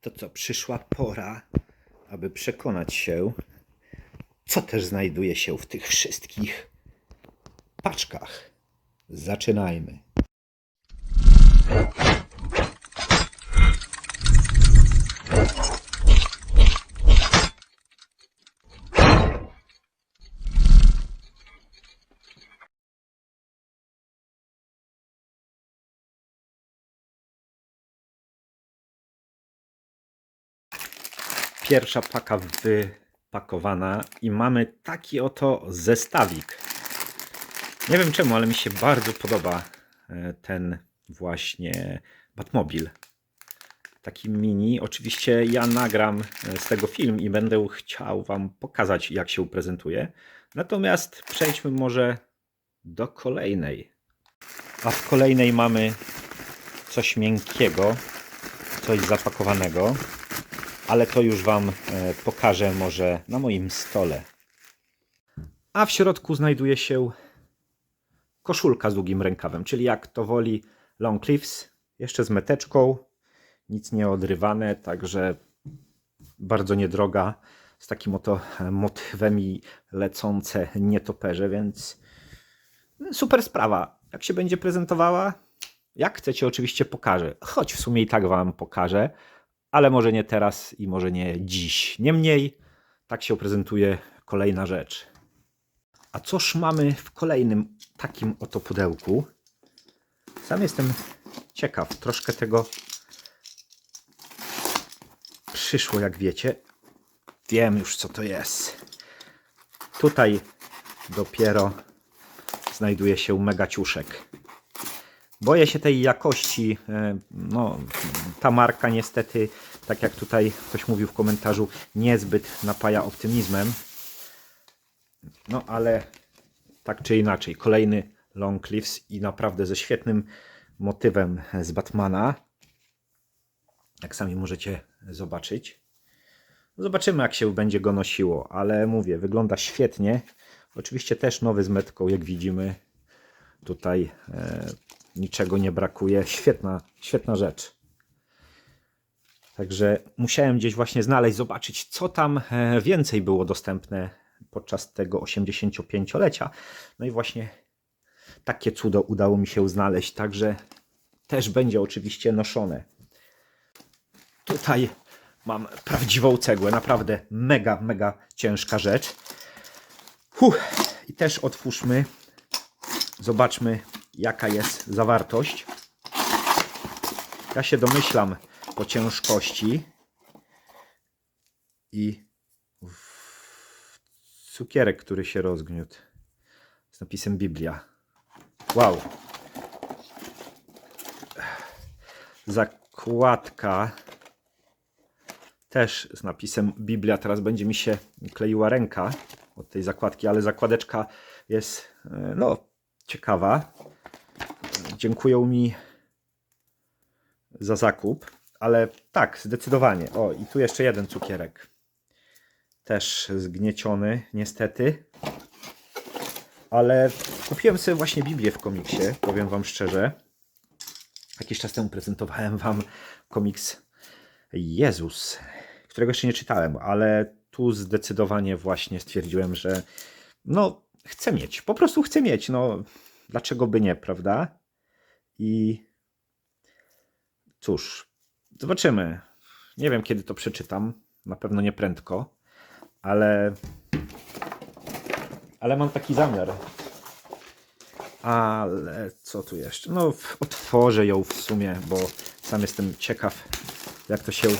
To co, przyszła pora, aby przekonać się, co też znajduje się w tych wszystkich paczkach. Zaczynajmy. Pierwsza paka wypakowana i mamy taki oto zestawik. Nie wiem czemu, ale mi się bardzo podoba e, ten właśnie Batmobil. Taki mini. Oczywiście ja nagram e, z tego film i będę chciał Wam pokazać, jak się prezentuje. Natomiast przejdźmy może do kolejnej. A w kolejnej mamy coś miękkiego, coś zapakowanego ale to już Wam e, pokażę może na moim stole. A w środku znajduje się koszulka z długim rękawem, czyli jak to woli Long Cliffs, jeszcze z meteczką, nic nie odrywane, także bardzo niedroga, z takim oto motywem i lecące nietoperze, więc super sprawa. Jak się będzie prezentowała? Jak chcecie, oczywiście pokażę. Choć w sumie i tak Wam pokażę, ale może nie teraz i może nie dziś. Niemniej, tak się prezentuje kolejna rzecz. A coż mamy w kolejnym takim oto pudełku? Sam jestem ciekaw. Troszkę tego przyszło, jak wiecie. Wiem już, co to jest. Tutaj dopiero znajduje się megaciuszek. Boję się tej jakości. e, No, ta marka niestety, tak jak tutaj ktoś mówił w komentarzu, niezbyt napaja optymizmem. No ale tak czy inaczej, kolejny Long Cliffs i naprawdę ze świetnym motywem z Batmana. Jak sami możecie zobaczyć. Zobaczymy, jak się będzie go nosiło, ale mówię, wygląda świetnie. Oczywiście też nowy z metką, jak widzimy. Tutaj e, niczego nie brakuje. Świetna, świetna rzecz. Także musiałem gdzieś właśnie znaleźć, zobaczyć, co tam e, więcej było dostępne podczas tego 85-lecia. No i właśnie takie cudo udało mi się znaleźć, także też będzie oczywiście noszone. Tutaj mam prawdziwą cegłę, naprawdę mega, mega ciężka rzecz. Huh. I też otwórzmy, zobaczmy jaka jest zawartość. Ja się domyślam po ciężkości i cukierek, który się rozgniótł z napisem Biblia. Wow. Zakładka też z napisem Biblia. Teraz będzie mi się kleiła ręka od tej zakładki, ale zakładeczka jest e, no ciekawa dziękują mi za zakup, ale tak, zdecydowanie. O, i tu jeszcze jeden cukierek. Też zgnieciony, niestety. Ale kupiłem sobie właśnie Biblię w komiksie, powiem Wam szczerze. Jakiś czas temu prezentowałem Wam komiks Jezus, którego jeszcze nie czytałem, ale tu zdecydowanie właśnie stwierdziłem, że no, chcę mieć, po prostu chcę mieć, no, dlaczego by nie, prawda? I cóż, zobaczymy. Nie wiem, kiedy to przeczytam. Na pewno nie prędko, ale. Ale mam taki zamiar. Ale co tu jeszcze? No, otworzę ją w sumie, bo sam jestem ciekaw, jak to się e,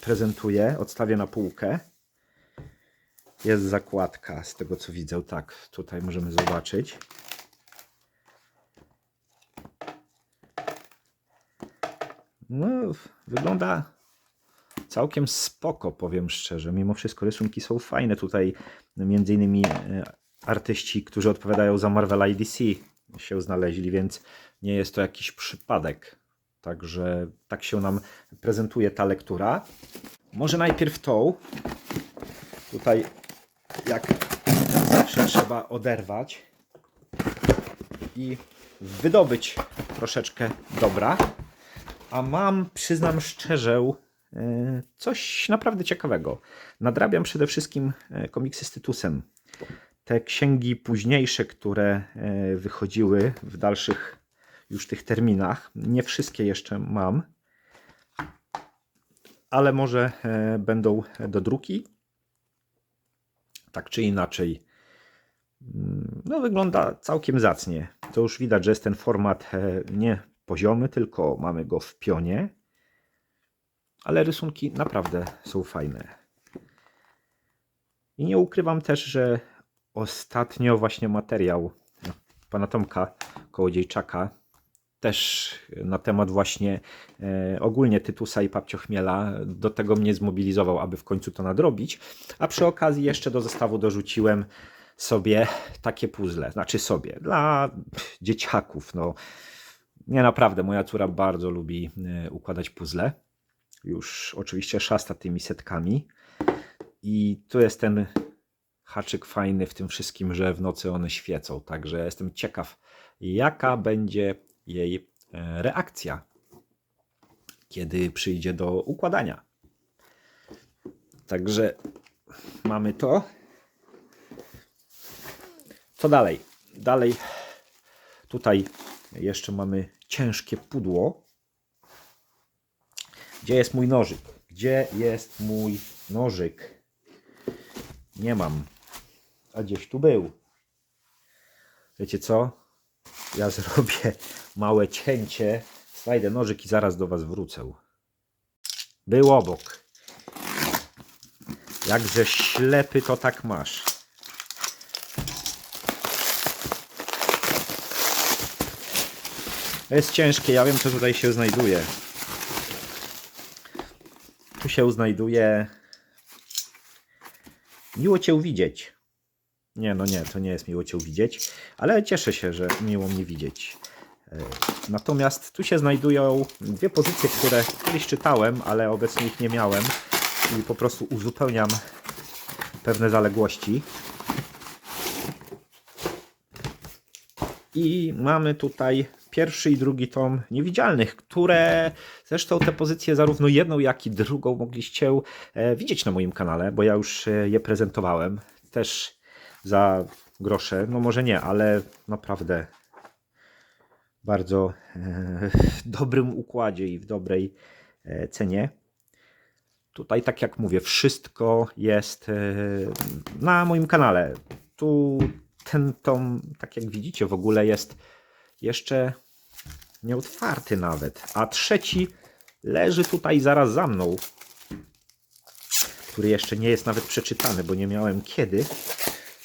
prezentuje. Odstawię na półkę. Jest zakładka, z tego co widzę. Tak, tutaj możemy zobaczyć. No, wygląda całkiem spoko, powiem szczerze. Mimo wszystko rysunki są fajne. Tutaj między innymi e, artyści, którzy odpowiadają za Marvel i DC się znaleźli, więc nie jest to jakiś przypadek. Także tak się nam prezentuje ta lektura. Może najpierw tą. Tutaj jak zawsze trzeba oderwać i wydobyć troszeczkę dobra. A mam, przyznam szczerze, e, coś naprawdę ciekawego. Nadrabiam przede wszystkim e, komiksy z Tytusem. Te księgi późniejsze, które e, wychodziły w dalszych już tych terminach, nie wszystkie jeszcze mam, ale może będą do druki. Tak czy inaczej, mm, no wygląda całkiem zacnie. To już widać, że jest ten format nie poziomy, tylko mamy go w pionie. Ale rysunki naprawdę są fajne. I nie ukrywam też, że ostatnio właśnie materiał pana Tomka Kołodziejczaka też na temat właśnie e, ogólnie Tytusa i Papciochmiela do tego mnie zmobilizował, aby w końcu to nadrobić. A przy okazji jeszcze do zestawu dorzuciłem sobie takie puzzle, znaczy sobie, dla dzieciaków. No, nie naprawdę, moja córa bardzo lubi e, układać puzzle. Już oczywiście szasta tymi setkami. I tu jest ten haczyk fajny w tym wszystkim, że w nocy one świecą. Także jestem ciekaw, jaka będzie jej e, reakcja, kiedy przyjdzie do układania. Także mamy to. Co dalej? Dalej tutaj jeszcze mamy ciężkie pudło. Gdzie jest mój nożyk? Gdzie jest mój nożyk? Nie mam. A gdzieś tu był. Wiecie co? Ja zrobię małe cięcie. Znajdę nożyk i zaraz do Was wrócę. Był obok. Jakże ślepy to tak masz. Jest ciężkie, ja wiem co tutaj się znajduje. Tu się znajduje. Miło Cię widzieć. Nie, no nie, to nie jest miło Cię widzieć, ale cieszę się, że miło mnie widzieć. E, Natomiast tu się znajdują dwie pozycje, które kiedyś czytałem, ale obecnie ich nie miałem i po prostu uzupełniam pewne zaległości. I mamy tutaj pierwszy i drugi tom Niewidzialnych, które zresztą te pozycje, zarówno jedną, jak i drugą, mogliście e, widzieć na moim kanale, bo ja już e, je prezentowałem. Też za grosze, no może nie, ale naprawdę bardzo e, w dobrym układzie i w dobrej cenie. Tutaj, tak jak mówię, wszystko jest na moim kanale. Tu ten tom, tak jak widzicie, w ogóle jest jeszcze nieotwarty nawet. A trzeci leży tutaj zaraz za mną, który jeszcze nie jest nawet przeczytany, bo nie miałem kiedy.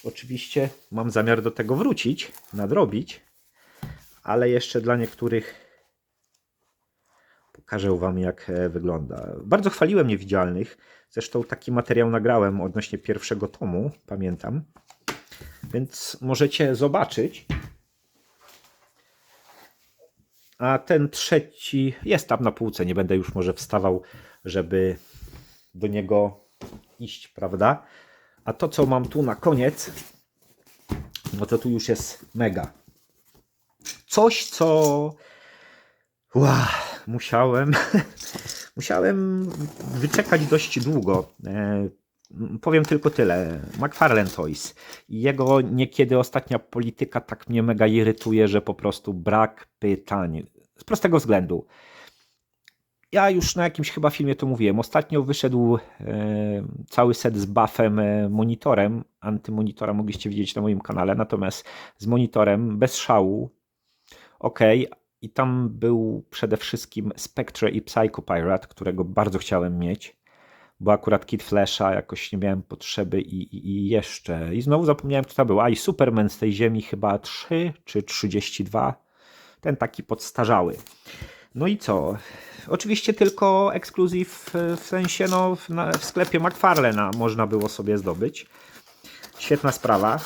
Oczywiście mam zamiar do tego wrócić, nadrobić, ale jeszcze dla niektórych pokażę Wam, jak e, wygląda. Bardzo chwaliłem Niewidzialnych. Zresztą taki materiał nagrałem odnośnie pierwszego tomu, pamiętam. Więc możecie zobaczyć. A ten trzeci jest tam na półce. Nie będę już może wstawał, żeby do niego iść, prawda? A to, co mam tu na koniec, no to tu już jest mega. Coś, co Ła, musiałem, musiałem wyczekać dość długo. E, powiem tylko tyle. McFarlane Toys jego niekiedy ostatnia polityka tak mnie mega irytuje, że po prostu brak pytań. Z prostego względu. Ja już na jakimś chyba filmie to mówiłem. Ostatnio wyszedł e, cały set z buffem, e, monitorem. Antymonitora mogliście widzieć na moim kanale, natomiast z monitorem bez szału. Ok, i tam był przede wszystkim Spectre i Psycho Pirate, którego bardzo chciałem mieć, bo akurat Kid Flasha jakoś nie miałem potrzeby i, i, i jeszcze. I znowu zapomniałem, kto to był. A i Superman z tej ziemi chyba 3 czy 32. Ten taki podstarzały. No i co? Oczywiście tylko ekskluzyw w sensie no, w, na, w sklepie McFarlana można było sobie zdobyć. Świetna sprawa.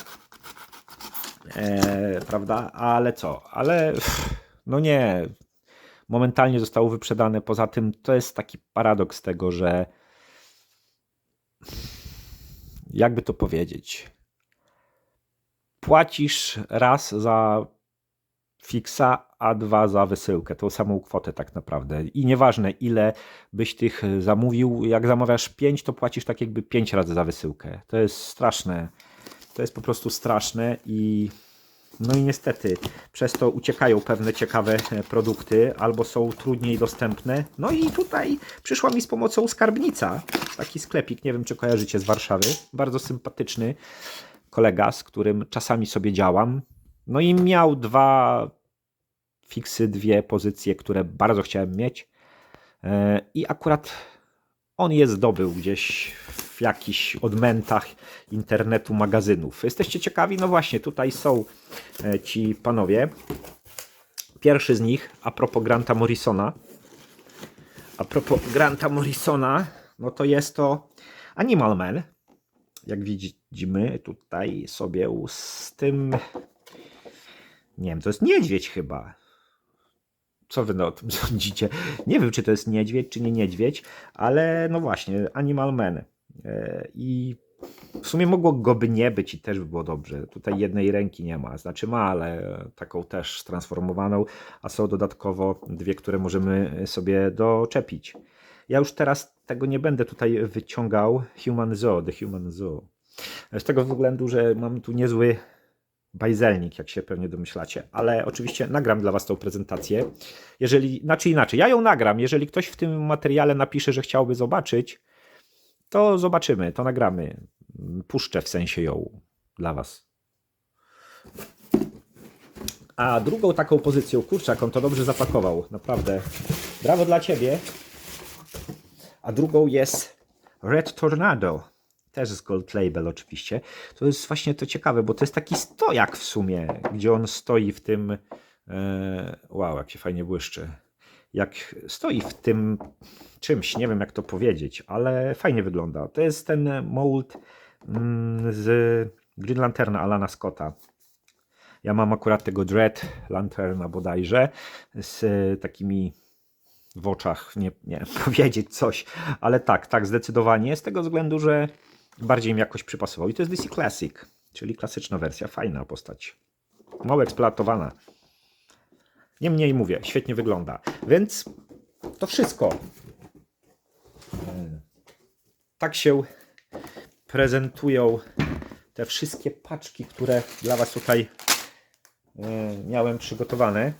E, prawda? Ale co? Ale no nie. Momentalnie zostało wyprzedane. Poza tym to jest taki paradoks tego, że jakby to powiedzieć, płacisz raz za fixa, a dwa za wysyłkę, tą samą kwotę tak naprawdę. I nieważne ile byś tych zamówił, jak zamawiasz 5, to płacisz tak jakby 5 razy za wysyłkę. To jest straszne. To jest po prostu straszne i no i niestety przez to uciekają pewne ciekawe e, produkty albo są trudniej dostępne. No i tutaj przyszła mi z pomocą skarbnica. Taki sklepik, nie wiem czy kojarzycie z Warszawy. Bardzo sympatyczny kolega, z którym czasami sobie działam. No i miał dwa fiksy, dwie pozycje, które bardzo chciałem mieć. E, I akurat on je zdobył gdzieś w jakichś odmętach internetu, magazynów. Jesteście ciekawi? No właśnie, tutaj są e, ci panowie. Pierwszy z nich, a propos Granta Morrisona. A propos Granta Morrisona, no to jest to Animal Man. Jak widzimy tutaj sobie z tym. Nie wiem, to jest niedźwiedź chyba. Co wy o tym sądzicie? Nie wiem, czy to jest niedźwiedź, czy nie niedźwiedź, ale no właśnie, Animal Man. E, I w sumie mogło go by nie być i też by było dobrze. Tutaj jednej ręki nie ma, znaczy ma, ale taką też transformowaną, a są dodatkowo dwie, które możemy sobie doczepić. Ja już teraz tego nie będę tutaj wyciągał. Human Zoo, The Human Zoo. Z tego względu, że mam tu niezły bajzelnik, jak się pewnie domyślacie, ale oczywiście nagram dla Was tą prezentację. Jeżeli, znaczy inaczej, ja ją nagram. Jeżeli ktoś w tym materiale napisze, że chciałby zobaczyć, to zobaczymy, to nagramy. Puszczę w sensie ją dla Was. A drugą taką pozycją, kurczak, on to dobrze zapakował, naprawdę. Brawo dla Ciebie. A drugą jest Red Tornado. Też z Gold Label oczywiście. To jest właśnie to ciekawe, bo to jest taki stojak w sumie, gdzie on stoi w tym... E, wow, jak się fajnie błyszczy. Jak stoi w tym czymś, nie wiem jak to powiedzieć, ale fajnie wygląda. To jest ten mold mm, z Green Lanterna Alana Scotta. Ja mam akurat tego Dread Lanterna bodajże z takimi w oczach, nie, nie powiedzieć coś, ale tak, tak, zdecydowanie, z tego względu, że bardziej mi jakoś przypasował. I to jest DC Classic, czyli klasyczna wersja, fajna postać, mało eksploatowana. Niemniej mówię, świetnie wygląda. Więc to wszystko. Tak się prezentują te wszystkie paczki, które dla Was tutaj e, miałem przygotowane.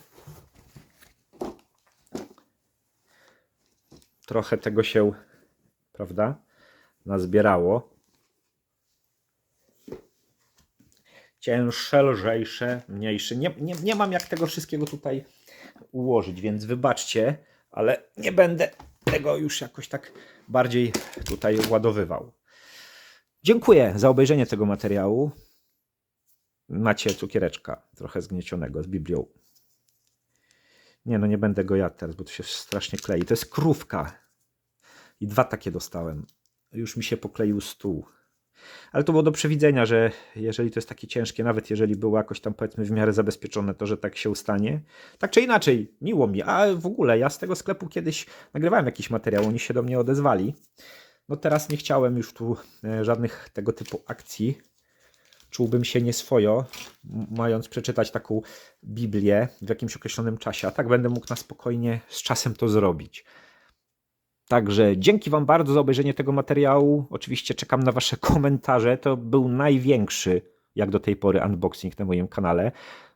Trochę tego się, prawda, nazbierało. Cięższe, lżejsze, mniejsze. Nie, nie, nie mam jak tego wszystkiego tutaj ułożyć, więc wybaczcie, ale nie będę tego już jakoś tak bardziej tutaj ładowywał. Dziękuję za obejrzenie tego materiału. Macie cukiereczka trochę zgniecionego z Biblią. Nie, no nie będę go jadł teraz, bo to się strasznie klei. To jest krówka. I dwa takie dostałem. Już mi się pokleił stół. Ale to było do przewidzenia, że jeżeli to jest takie ciężkie, nawet jeżeli było jakoś tam powiedzmy w miarę zabezpieczone, to że tak się stanie. Tak czy inaczej, miło mi. A w ogóle ja z tego sklepu kiedyś nagrywałem jakiś materiał, oni się do mnie odezwali. No teraz nie chciałem już tu e, żadnych tego typu akcji. Czułbym się nieswojo, mając przeczytać taką Biblię w jakimś określonym czasie, a tak będę mógł na spokojnie z czasem to zrobić. Także dzięki Wam bardzo za obejrzenie tego materiału. Oczywiście czekam na Wasze komentarze. To był największy, jak do tej pory, unboxing na moim kanale.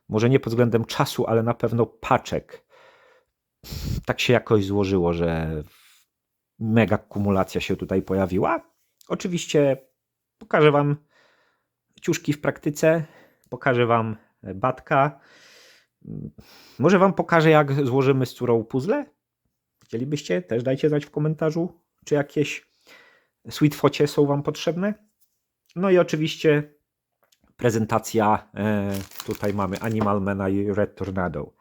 Może nie pod względem czasu, ale na pewno paczek. Tak się jakoś złożyło, że mega kumulacja się tutaj pojawiła. Oczywiście pokażę Wam ciuszki w praktyce, pokażę Wam batka. Może Wam pokażę, jak złożymy z córą puzzle? Chcielibyście? Też dajcie znać w komentarzu, czy jakieś sweet focie są Wam potrzebne. No i oczywiście prezentacja. E, tutaj mamy Animal Man i Red Tornado.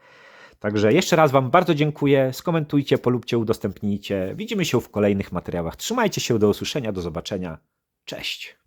Także jeszcze raz Wam bardzo dziękuję. Skomentujcie, polubcie, udostępnijcie. Widzimy się w kolejnych materiałach. Trzymajcie się, do usłyszenia, do zobaczenia. Cześć.